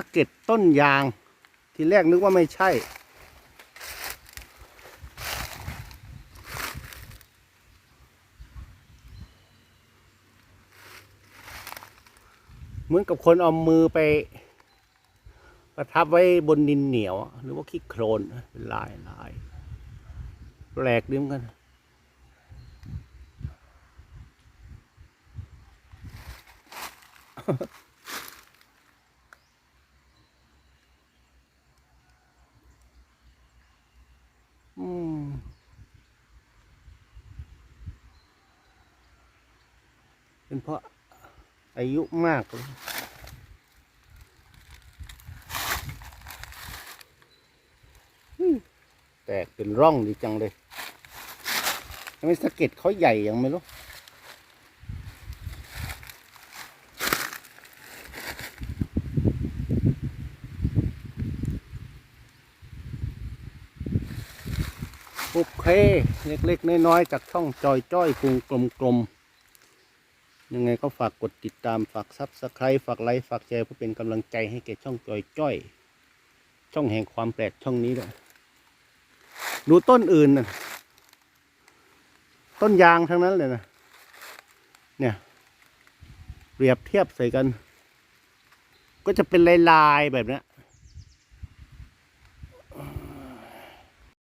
ะเก็ดต้นยาง ทีแรกนึกว่าไม่ใช่ เหมือนกับคนเอามือไป ประทับไว้บนดินเหนียว หรือว่าขี้โคลนเป็นลายลายแปลกดิมกันอม เป็นเพราะอายุมากเลยแตกเป็นร่องดีจังเลยทำไมสะเก็ดเขาใหญ่ยังไม่รู้โอเค เล็กๆ น้อยๆ จากช่องจอยจ้อยกลมกลมๆ ยังไงก็ฝากกดติดตามฝากซับสไครต์ฝากไลค์ฝากแชร์เพื่อเป็นกำลังใจให้แก่ช่องจอยจ้อย ช่องแห่งความแปลกช่องนี้ด้วยดูต้นอื่นนะต้นยางทั้งนั้นเลยนะเนี่ยเปรียบเทียบใส่กัน ก็จะเป็นลายๆแบบนี้